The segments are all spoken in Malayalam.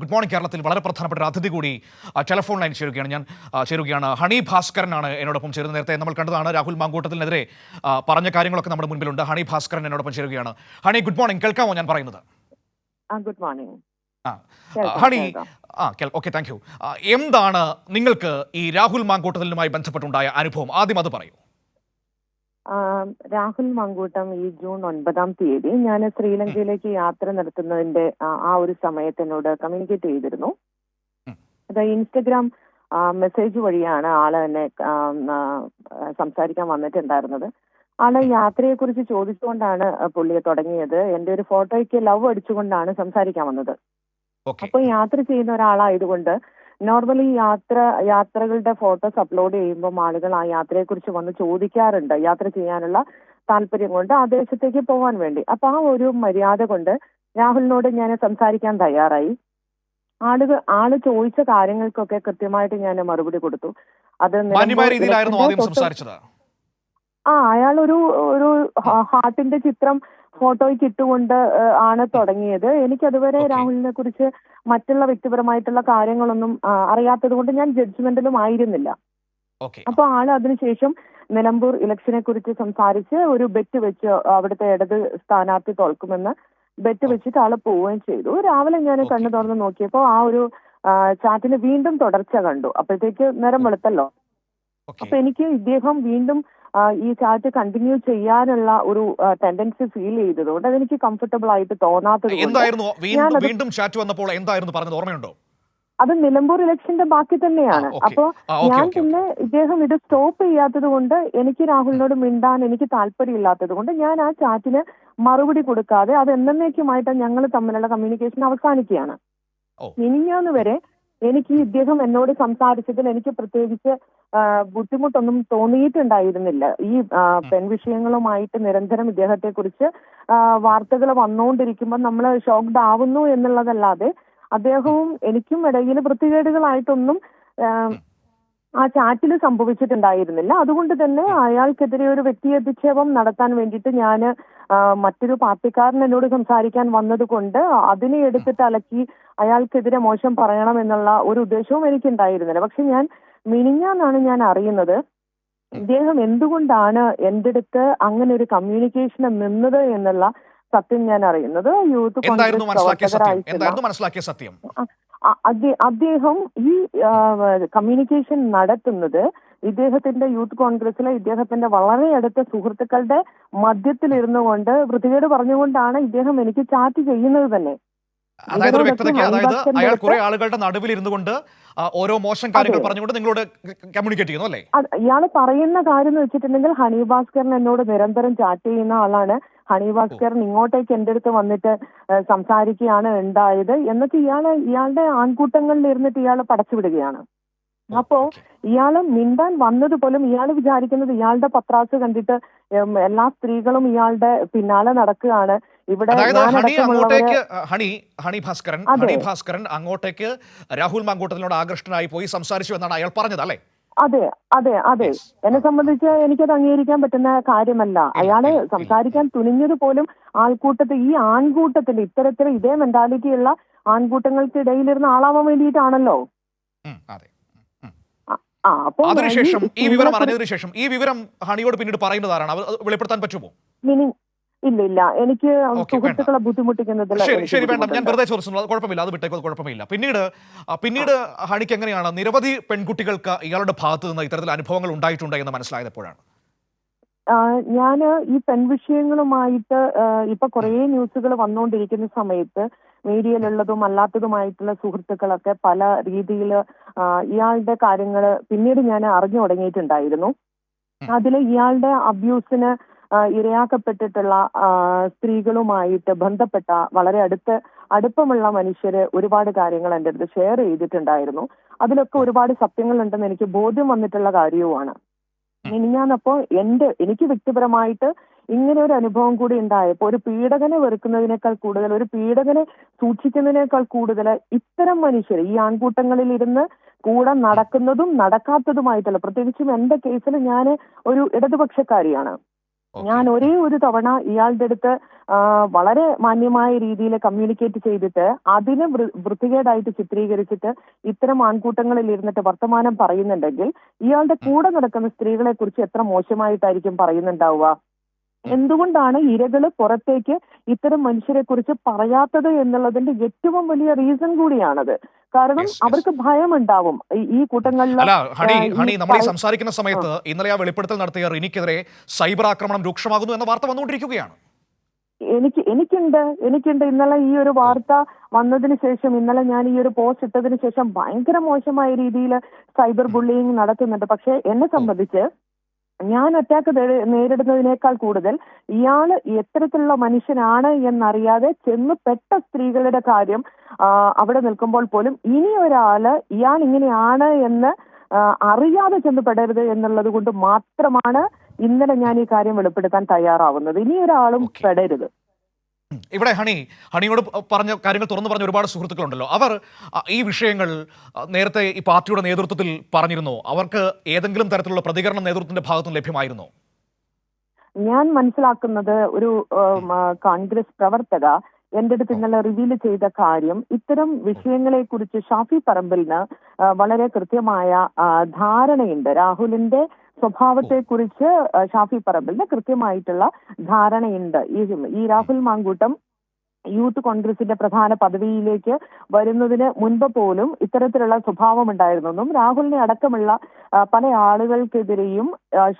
ഗുഡ് മോർണിംഗ് കേരളത്തിൽ വളരെ പ്രധാനപ്പെട്ട ഒരു അതിഥി കൂടി ടെലിഫോൺ ലൈൻ ചേരുകയാണ് ഞാൻ. ചേരുകയാണ് ഹണി ഭാസ്കരനാണ് എന്നോടൊപ്പം ചേരുന്നത്. നേരത്തെ നമ്മൾ കണ്ടതാണ് രാഹുൽ മാങ്കൂട്ടത്തിനെതിരെ പറഞ്ഞ കാര്യങ്ങളൊക്കെ നമ്മുടെ മുൻപിലുണ്ട്. ഹണി ഭാസ്കരൻ എന്നോടൊപ്പം ചേരുകയാണ്. ഹണി ഗുഡ് മോർണിംഗ് കേൾക്കാമോ ഞാൻ പറയുന്നത്? ആ ഗുഡ് മോർണിംഗ് ഹണി. ആ ഓക്കെ താങ്ക് യു എന്താണ് നിങ്ങൾക്ക് ഈ രാഹുൽ മാങ്കൂട്ടത്തിലുമായി ബന്ധപ്പെട്ടുണ്ടായ അനുഭവം? ആദ്യം അത് പറയൂ. രാഹുൽ മങ്കൂട്ടം ഈ ജൂൺ ഒൻപതാം തീയതി ഞാൻ ശ്രീലങ്കയിലേക്ക് യാത്ര നടത്തുന്നതിന്റെ ആ, ഒരു സമയത്ത് എന്നോട് കമ്മ്യൂണിക്കേറ്റ് ചെയ്തിരുന്നു. അത് ഇൻസ്റ്റഗ്രാം മെസ്സേജ് വഴിയാണ് ആൾ എന്നെ സംസാരിക്കാൻ വന്നിട്ടുണ്ടായിരുന്നത്. ആൾ യാത്രയെ കുറിച്ച് ചോദിച്ചുകൊണ്ടാണ് പുള്ളിയെ തുടങ്ങിയത്. എന്റെ ഒരു ഫോട്ടോയ്ക്ക് ലവ് അടിച്ചുകൊണ്ടാണ് സംസാരിക്കാൻ വന്നത്. അപ്പൊ യാത്ര ചെയ്യുന്ന ഒരാളായതുകൊണ്ട് നോർമലി യാത്ര യാത്രകളുടെ ഫോട്ടോസ് അപ്ലോഡ് ചെയ്യുമ്പോൾ ആളുകൾ ആ യാത്രയെ കുറിച്ച് വന്ന് ചോദിക്കാറുണ്ട്. യാത്ര ചെയ്യാനുള്ള താല്പര്യം കൊണ്ട് ആ ദേശത്തേക്ക് പോകാൻ വേണ്ടി. അപ്പൊ ആ ഒരു മര്യാദ കൊണ്ട് രാഹുലിനോട് ഞാൻ സംസാരിക്കാൻ തയ്യാറായി. ആളുകൾ ആൾ ചോദിച്ച കാര്യങ്ങൾക്കൊക്കെ കൃത്യമായിട്ട് ഞാൻ മറുപടി കൊടുത്തു. അത് ആ അയാൾ ഒരു ഒരു ഹാർട്ടിന്റെ ചിത്രം ഫോട്ടോയ്ക്ക് ഇട്ടുകൊണ്ട് ആണ് തുടങ്ങിയത്. എനിക്ക് അതുവരെ രാഹുലിനെ കുറിച്ച് മറ്റുള്ള വ്യക്തിപരമായിട്ടുള്ള കാര്യങ്ങളൊന്നും അറിയാത്തത് കൊണ്ട് ഞാൻ ജഡ്ജ്മെന്റിലും ആയിരുന്നില്ല. അപ്പൊ ആൾ അതിനുശേഷം നിലമ്പൂർ ഇലക്ഷനെ കുറിച്ച് സംസാരിച്ച് ഒരു ബെറ്റ് വെച്ച് അവിടുത്തെ ഇടത് സ്ഥാനാർത്ഥി തോൽക്കുമെന്ന് ബെറ്റ് വെച്ചിട്ട് ആൾ പോവുകയും ചെയ്തു. രാവിലെ ഞാൻ. കണ്ണു തുറന്ന് നോക്കിയപ്പോ ആ ഒരു ചാറ്റിന് വീണ്ടും തുടർച്ച കണ്ടു. അപ്പോഴത്തേക്ക് നേരം വെളുത്തല്ലോ. അപ്പൊ എനിക്ക് ഇദ്ദേഹം വീണ്ടും ഈ ചാറ്റ് കണ്ടിന്യൂ ചെയ്യാനുള്ള ഒരു ടെൻഡൻസി ഫീൽ ചെയ്തതുകൊണ്ട് അതെനിക്ക് കംഫർട്ടബിൾ ആയിട്ട് തോന്നാത്തത് എന്തായിരുന്നു വീണ്ടും ചാറ്റ് വന്നപ്പോൾ എന്തായിരുന്നു പറഞ്ഞത്? ഓർമ്മയുണ്ടോ? അത് നിലമ്പൂർ ഇലക്ഷന്റെ ബാക്കി തന്നെയാണ്. അപ്പൊ ഞാൻ പിന്നെ ഇദ്ദേഹം ഇത് സ്റ്റോപ്പ് ചെയ്യാത്തത് കൊണ്ട് എനിക്ക് രാഹുലിനോട് മിണ്ടാൻ എനിക്ക് താല്പര്യമില്ലാത്തത് കൊണ്ട് ഞാൻ ആ ചാറ്റിന് മറുപടി കൊടുക്കാതെ അത് എന്നേക്കുമായിട്ട് ഞങ്ങൾ തമ്മിലുള്ള കമ്മ്യൂണിക്കേഷൻ അവസാനിക്കുകയാണ്. മിനിഞ്ഞാന്ന് വരെ എനിക്ക് ഇദ്ദേഹം എന്നോട് സംസാരിച്ചതിൽ എനിക്ക് പ്രത്യേകിച്ച് ബുദ്ധിമുട്ടൊന്നും തോന്നിയിട്ടുണ്ടായിരുന്നില്ല. ഈ പെൺ വിഷയങ്ങളുമായിട്ട് നിരന്തരം ഇദ്ദേഹത്തെ കുറിച്ച് വാർത്തകൾ വന്നുകൊണ്ടിരിക്കുമ്പോൾ നമ്മൾ ഷോക്ക്ഡ് ആവുന്നു എന്നുള്ളതല്ലാതെ അദ്ദേഹവും എനിക്കും ഇടയിൽ വൃത്തികേടുകളായിട്ടൊന്നും ആ, ചാറ്റിൽ സംഭവിച്ചിട്ടുണ്ടായിരുന്നില്ല. അതുകൊണ്ട് തന്നെ അയാൾക്കെതിരെ ഒരു വ്യക്തി അധിക്ഷേപം നടത്താൻ വേണ്ടിയിട്ട് ഞാൻ മറ്റൊരു പാർട്ടിക്കാരൻ എന്നോട് സംസാരിക്കാൻ വന്നത് കൊണ്ട് അതിനെ എടുത്തിട്ട് അലക്കി അയാൾക്കെതിരെ മോശം പറയണം എന്നുള്ള ഒരു ഉദ്ദേശവും എനിക്കുണ്ടായിരുന്നില്ല. പക്ഷെ ഞാൻ മിനിഞ്ഞാന്നാണ് ഞാൻ അറിയുന്നത്. ഇദ്ദേഹം എന്തുകൊണ്ടാണ് എന്റെ അടുത്ത് അങ്ങനെ ഒരു കമ്മ്യൂണിക്കേഷൻ നിന്നത് എന്നുള്ള സത്യം ഞാൻ അറിയുന്നത്. യൂത്ത് കോൺഗ്രസ് പ്രവർത്തകരായിട്ടുള്ള അദ്ദേഹം ഈ കമ്മ്യൂണിക്കേഷൻ നടത്തുന്നത് ഇദ്ദേഹത്തിന്റെ യൂത്ത് കോൺഗ്രസിലെ ഇദ്ദേഹത്തിന്റെ വളരെ അടുത്ത സുഹൃത്തുക്കളുടെ മധ്യത്തിലിരുന്നു കൊണ്ട് വൃത്തികേട് പറഞ്ഞുകൊണ്ടാണ് ഇദ്ദേഹം എനിക്ക് ചാറ്റ് ചെയ്യുന്നത് തന്നെ. അതായത് ഒരു വ്യക്തതയ്ക്ക് അതായത് അയാൾ കുറെ ആളുകളുടെ നടുവിൽ ഇരുന്നു കൊണ്ട് ഓരോ മോശം കാര്യങ്ങൾ. പറഞ്ഞുകൊണ്ട് നിങ്ങളോട് കമ്മ്യൂണിക്കേറ്റ് ചെയ്യുന്നു അല്ലേ? ഇയാൾ ഇയാൾ പറയുന്ന കാര്യം എന്ന് വെച്ചിട്ടുണ്ടെങ്കിൽ ഹണി ഭാസ്കരൻ എന്നോട് നിരന്തരം ചാറ്റ് ചെയ്യുന്ന ആളാണ്. ഹണി ഭാസ്കരൻ ഇങ്ങോട്ടേക്ക് എന്റെ അടുത്ത് വന്നിട്ട് സംസാരിക്കുകയാണ് ഉണ്ടായത് എന്നിട്ട് ഇയാൾ ഇയാളുടെ ആൺകൂട്ടങ്ങളിൽ ഇരുന്നിട്ട് ഇയാൾ പടച്ചുവിടുകയാണ്. അപ്പോ. ഇയാൾ മിണ്ടാൻ വന്നത് പോലും ഇയാൾ വിചാരിക്കുന്നത് ഇയാളുടെ പത്രാസ് കണ്ടിട്ട് എല്ലാ സ്ത്രീകളും ഇയാളുടെ പിന്നാലെ നടക്കുകയാണ്. ഇവിടെ അതായത് ഹണി അങ്ങോട്ടേക്ക് ഹണി ഹണി ഭാസ്കരൻ ഹണി ഭാസ്കരൻ അങ്ങോട്ടേക്ക് രാഹുൽ മാങ്കൂട്ടത്തിനോട് ആകൃഷ്ടനായി പോയി സംസാരിച്ചു എന്നാണ് അയാൾ പറഞ്ഞത് അല്ലേ? അതെ അതെ അതെ. എന്നെ സംബന്ധിച്ച് എനിക്കത് അംഗീകരിക്കാൻ പറ്റുന്ന കാര്യമല്ല. അയാൾ. സംസാരിക്കാൻ തുനിഞ്ഞത് പോലും ആൾക്കൂട്ടത്തിൽ ഈ ആൺകൂട്ടത്തിൽ ഇത്തരത്തിൽ ഇതേ മെന്റാലിറ്റിയുള്ള ആൺകൂട്ടങ്ങൾക്കിടയിലിരുന്ന ആളാവാൻ വേണ്ടിയിട്ടാണല്ലോ. അതെ. അതിനുശേഷം ഈ വിവരം അറിഞ്ഞതിനു ശേഷം ഈ വിവരം ഹണിയോട് പിന്നീട് പറയുന്നത് ആരാണ്? വെളിപ്പെടുത്താൻ പറ്റുമോ? ഇല്ല ഇല്ല. എനിക്ക്. സുഹൃത്തുക്കളെ ശരി വേണ്ട. ഞാൻ വെറുതെ ചോദിച്ചു കുഴപ്പമില്ല. അത് വിട്ടേക്കോ കുഴപ്പമില്ല. പിന്നീട് പിന്നീട് ഹണിക്ക് എങ്ങനെയാണ് നിരവധി പെൺകുട്ടികൾക്ക് ഇയാളുടെ ഭാഗത്ത് നിന്ന് ഇത്തരത്തിൽ അനുഭവങ്ങൾ ഉണ്ടായിട്ടുണ്ട് എന്ന് മനസ്സിലായത് എപ്പോഴാണ് ഞാൻ ഈ പെൺവിഷയങ്ങളുമായിട്ട് വിഷയങ്ങളുമായിട്ട് ഇപ്പൊ കുറേ ന്യൂസുകൾ വന്നുകൊണ്ടിരിക്കുന്ന സമയത്ത് മീഡിയയിലുള്ളതും അല്ലാത്തതുമായിട്ടുള്ള സുഹൃത്തുക്കളൊക്കെ പല രീതിയിൽ ഇയാളുടെ കാര്യങ്ങൾ പിന്നീട് ഞാൻ അറിഞ്ഞു തുടങ്ങിയിട്ടുണ്ടായിരുന്നു. അതിൽ ഇയാളുടെ അബ്യൂസിന് ഇരയാക്കപ്പെട്ടിട്ടുള്ള സ്ത്രീകളുമായിട്ട് ബന്ധപ്പെട്ട വളരെ അടുത്ത് അടുപ്പമുള്ള മനുഷ്യര് ഒരുപാട് കാര്യങ്ങൾ എന്റെ അടുത്ത് ഷെയർ ചെയ്തിട്ടുണ്ടായിരുന്നു. അതിലൊക്കെ ഒരുപാട് സത്യങ്ങളുണ്ടെന്ന് എനിക്ക് ബോധ്യം വന്നിട്ടുള്ള കാര്യവുമാണ്. മിനിഞ്ഞാന്നപ്പോ എന്റെ എനിക്ക് വ്യക്തിപരമായിട്ട് ഇങ്ങനെ ഒരു അനുഭവം കൂടി ഉണ്ടായപ്പോ ഒരു പീഡകനെ വെറുക്കുന്നതിനേക്കാൾ കൂടുതൽ ഒരു പീഡകനെ സൂക്ഷിക്കുന്നതിനേക്കാൾ കൂടുതൽ ഇത്തരം മനുഷ്യർ ഈ ആൺകൂട്ടങ്ങളിൽ ഇരുന്ന് കൂടെ നടക്കുന്നതും നടക്കാത്തതുമായിട്ടുള്ള പ്രത്യേകിച്ചും എന്റെ കേസിൽ ഞാൻ ഒരു ഇടതുപക്ഷക്കാരിയാണ്. ഞാൻ ഒരേ ഒരു തവണ ഇയാളുടെ അടുത്ത് വളരെ മാന്യമായ രീതിയിൽ കമ്മ്യൂണിക്കേറ്റ് ചെയ്തിട്ട് അതിനെ വൃത്തികേടായിട്ട് ചിത്രീകരിച്ചിട്ട് ഇത്തരം ആൺകൂട്ടങ്ങളിൽ ഇരുന്നിട്ട് വർത്തമാനം പറയുന്നുണ്ടെങ്കിൽ ഇയാളുടെ കൂടെ നടക്കുന്ന സ്ത്രീകളെ കുറിച്ച് എത്ര മോശമായിട്ടായിരിക്കും പറയുന്നുണ്ടാവുക? എന്തുകൊണ്ടാണ് ഇരകൾ പുറത്തേക്ക് ഇത്തരം മനുഷ്യരെ കുറിച്ച് പറയാത്തത് എന്നുള്ളതിന്റെ ഏറ്റവും വലിയ റീസൺ കൂടിയാണത്. കാരണം. അവർക്ക് ഭയമുണ്ടാവും. ഈ- ഈ കൂട്ടങ്ങളിൽ ഹണി ഹണി നമ്മൾ ഈ സംസാരിക്കുന്ന സമയത്ത് ഇന്നലെ ആ വെളിപ്പെടുത്തൽ നടത്തിയ റിനിക്കെതിരെ സൈബർ ആക്രമണം രൂക്ഷമാകുന്നു എന്ന വാർത്ത വന്നുകൊണ്ടിരിക്കുകയാണ്. എനിക്ക് എനിക്കുണ്ട് എനിക്കുണ്ട്. ഇന്നലെ ഈ ഒരു വാർത്ത വന്നതിന് ശേഷം ഇന്നലെ ഞാൻ ഈ ഒരു പോസ്റ്റ് ഇട്ടതിന് ശേഷം ഭയങ്കര മോശമായ രീതിയിൽ സൈബർ ബുള്ളിയിങ് നടക്കുന്നുണ്ട്. പക്ഷെ എന്നെ സംബന്ധിച്ച് ഞാൻ അറ്റാക്ക് നേരിടുന്നതിനേക്കാൾ കൂടുതൽ ഇയാൾ എത്തരത്തിലുള്ള മനുഷ്യനാണ് എന്നറിയാതെ ചെന്ന് പെട്ട സ്ത്രീകളുടെ കാര്യം അവിടെ നിൽക്കുമ്പോൾ പോലും ഇനി ഒരാൾ ഇയാൾ ഇങ്ങനെയാണ് എന്ന് അറിയാതെ ചെന്ന് പെടരുത് എന്നുള്ളത് കൊണ്ട് മാത്രമാണ് ഇന്നലെ ഞാൻ ഈ കാര്യം വെളിപ്പെടുത്താൻ തയ്യാറാവുന്നത് ഇനി ഒരാളും പെടരുത്. ഇവിടെ ഹണി ഹണിയോട് പറഞ്ഞ കാര്യങ്ങൾ തുറന്നു പറഞ്ഞ ഒരുപാട് സുഹൃത്തുക്കളുണ്ടല്ലോ. അവർ ഈ വിഷയങ്ങൾ നേരത്തെ ഈ പാർട്ടിയുടെ നേതൃത്വത്തിൽ പറഞ്ഞിരുന്നു. അവർക്ക് ഏതെങ്കിലും തരത്തിലുള്ള പ്രതികരണം നേതൃത്വത്തിന്റെ ഭാഗത്തുനിന്ന് ലഭ്യമായിരുന്നോ? ഞാൻ മനസ്സിലാക്കുന്നത് ഒരു കോൺഗ്രസ് പ്രവർത്തക എന്റെ അടുത്ത് ഇന്നലെ റിവീൽ ചെയ്ത കാര്യം ഇത്തരം വിഷയങ്ങളെ കുറിച്ച് ഷാഫി പറമ്പിലിന് വളരെ കൃത്യമായ ധാരണയുണ്ട്. രാഹുലിന്റെ സ്വഭാവത്തെ കുറിച്ച് ഷാഫി പറമ്പിലിന് കൃത്യമായിട്ടുള്ള ധാരണയുണ്ട്. ഈ ഈ രാഹുൽ മാങ്കൂട്ടം യൂത്ത് കോൺഗ്രസിന്റെ പ്രധാന പദവിയിലേക്ക് വരുന്നതിന് മുൻപ് പോലും ഇത്തരത്തിലുള്ള സ്വഭാവം ഉണ്ടായിരുന്നെന്നും രാഹുലിനെ അടക്കമുള്ള പല ആളുകൾക്കെതിരെയും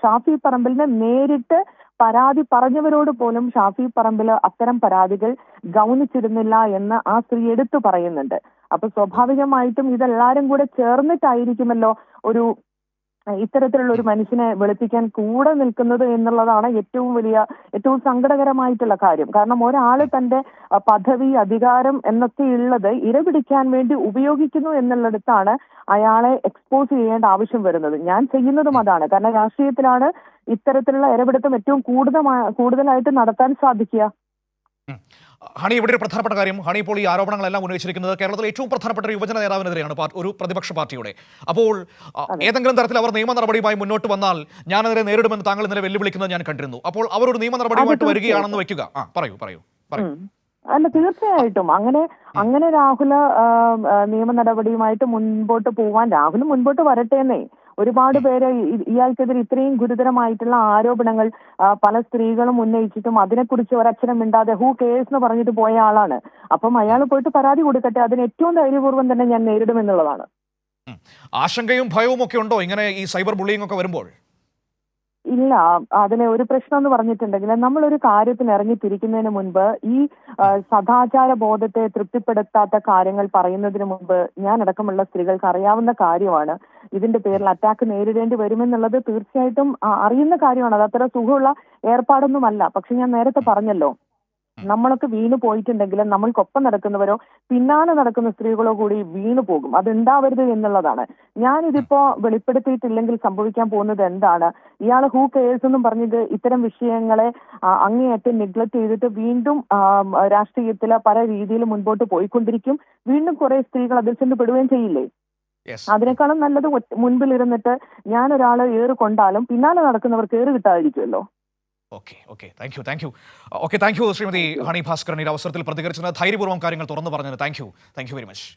ഷാഫി പറമ്പിലിനെ നേരിട്ട് പരാതി പറഞ്ഞവരോട് പോലും ഷാഫി പറമ്പിൽ അത്തരം പരാതികൾ ഗൗനിച്ചിരുന്നില്ല എന്ന് ആ സ്ത്രീ എടുത്തു പറയുന്നുണ്ട്. അപ്പൊ സ്വാഭാവികമായിട്ടും ഇതെല്ലാരും കൂടെ ചേർന്നിട്ടായിരിക്കുമല്ലോ ഒരു ഇത്തരത്തിലുള്ള ഒരു മനുഷ്യനെ വെളുപ്പിക്കാൻ കൂടെ നിൽക്കുന്നത് എന്നുള്ളതാണ് ഏറ്റവും വലിയ ഏറ്റവും സങ്കടകരമായിട്ടുള്ള കാര്യം. കാരണം ഒരാൾ തന്റെ പദവി അധികാരം എന്നൊക്കെ ഉള്ളത് ഇരപിടിക്കാൻ വേണ്ടി ഉപയോഗിക്കുന്നു എന്നുള്ളിടത്താണ് അയാളെ എക്സ്പോസ് ചെയ്യേണ്ട ആവശ്യം വരുന്നത്. ഞാൻ ചെയ്യുന്നതും അതാണ്. കാരണം രാഷ്ട്രീയത്തിലാണ് ഇത്തരത്തിലുള്ള ഇരപിടുത്തം ഏറ്റവും കൂടുതലായിട്ട് നടത്താൻ സാധിക്കുക. ഹണി ഇവിടെ ഒരു പ്രധാനപ്പെട്ട കാര്യം. ഹണി ഇപ്പോൾ ഈ ആരോപണങ്ങളെല്ലാം ഉന്നയിച്ചിരിക്കുന്നത് കേരളത്തിലെ ഏറ്റവും പ്രധാനപ്പെട്ട ഒരു യുവജന നേതാവിനെതിരെയാണ് ഒരു പ്രതിപക്ഷ പാർട്ടിയുടെ. അപ്പോൾ ഏതെങ്കിലും തരത്തിൽ അവർ നിയമ നടപടിയുമായി മുന്നോട്ട് വന്നാൽ ഞാനതിനെ നേരിടുമെന്ന് താങ്കൾ ഇന്നലെ വെല്ലുവിളിക്കുന്നത് ഞാൻ കണ്ടിരുന്നു. അപ്പോൾ അവർ ഒരു നിയമ നടപടിയുമായിട്ട് വരികയാണെന്ന് വെക്കുക ആ പറയൂ പറയൂ പറയൂ. അല്ല തീർച്ചയായിട്ടും. അങ്ങനെ അങ്ങനെ രാഹുൽ നിയമ നടപടിയുമായിട്ട് മുൻപോട്ട് പോവാൻ രാഹുൽ മുൻപോട്ട് വരട്ടെന്നേ. ഒരുപാട് പേര് ഇയാൾക്കെതിരെ ഇത്രയും ഗുരുതരമായിട്ടുള്ള ആരോപണങ്ങൾ പല സ്ത്രീകളും ഉന്നയിച്ചിട്ടും അതിനെക്കുറിച്ച് ഒരക്ഷരം മിണ്ടാതെ ഹൂ കേസ് എന്ന് പറഞ്ഞിട്ട് പോയ ആളാണ്. അപ്പം അയാൾ പോയിട്ട് പരാതി കൊടുക്കട്ടെ അതിന് ഏറ്റവും ധൈര്യപൂർവം തന്നെ ഞാൻ നേരിടുമെന്നുള്ളതാണ്. ആശങ്കയും ഭയവും ഒക്കെ ഉണ്ടോ ഇങ്ങനെ ഈ സൈബർ ബുള്ളിംഗ് ഒക്കെ വരുമ്പോൾ? ഇല്ല. അതിനെ ഒരു പ്രശ്നം എന്ന് പറഞ്ഞിട്ടുണ്ടെങ്കിൽ നമ്മളൊരു കാര്യത്തിന് ഇറങ്ങി തിരിക്കുന്നതിന് മുൻപ് ഈ സദാചാര ബോധത്തെ തൃപ്തിപ്പെടുത്താത്ത കാര്യങ്ങൾ പറയുന്നതിന് മുൻപ് ഞാൻ അടക്കമുള്ള സ്ത്രീകൾക്ക് അറിയാവുന്ന കാര്യമാണ്. ഇതിന്റെ പേരിൽ അറ്റാക്ക് നേരിടേണ്ടി വരുമെന്നുള്ളത് തീർച്ചയായിട്ടും അറിയുന്ന കാര്യമാണ്. അത് അത്ര സുഖമുള്ള ഏർപ്പാടൊന്നുമല്ല. പക്ഷെ ഞാൻ നേരത്തെ പറഞ്ഞല്ലോ നമ്മളൊക്കെ വീണു പോയിട്ടുണ്ടെങ്കിലും നമ്മൾക്കൊപ്പം നടക്കുന്നവരോ പിന്നാലെ നടക്കുന്ന സ്ത്രീകളോ കൂടി വീണു പോകും. അത് ഉണ്ടാവരുത് എന്നുള്ളതാണ്. ഞാനിതിപ്പോ വെളിപ്പെടുത്തിയിട്ടില്ലെങ്കിൽ സംഭവിക്കാൻ പോകുന്നത് എന്താണ്? ഇയാൾ ഹൂ കെയേഴ്സ് എന്നും പറഞ്ഞത് ഇത്തരം വിഷയങ്ങളെ അങ്ങേയറ്റം നെഗ്ലക്ട് ചെയ്തിട്ട് വീണ്ടും രാഷ്ട്രീയത്തിലെ പല രീതിയിൽ മുൻപോട്ട് പോയിക്കൊണ്ടിരിക്കും. വീണ്ടും കുറെ സ്ത്രീകൾ അതിൽ ചെന്ന് പെടുകയും ചെയ്യില്ലേ? അതിനേക്കാളും നല്ലത് മുൻപിൽ ഇരുന്നിട്ട് ഞാൻ ഒരാളെ ഏറ് കൊണ്ടാലും പിന്നാലെ നടക്കുന്നവർക്ക് ഏറ് കിട്ടാതിരിക്കുമല്ലോ. Okay okay thank you thank you okay thank you Shrimati Honey Bhaskaran ഈ അവസരത്തിൽ പ്രതികരിച്ചത് ധൈര്യപൂർവം കാര്യങ്ങൾ തുറന്നു പറഞ്ഞത് thank you thank you very much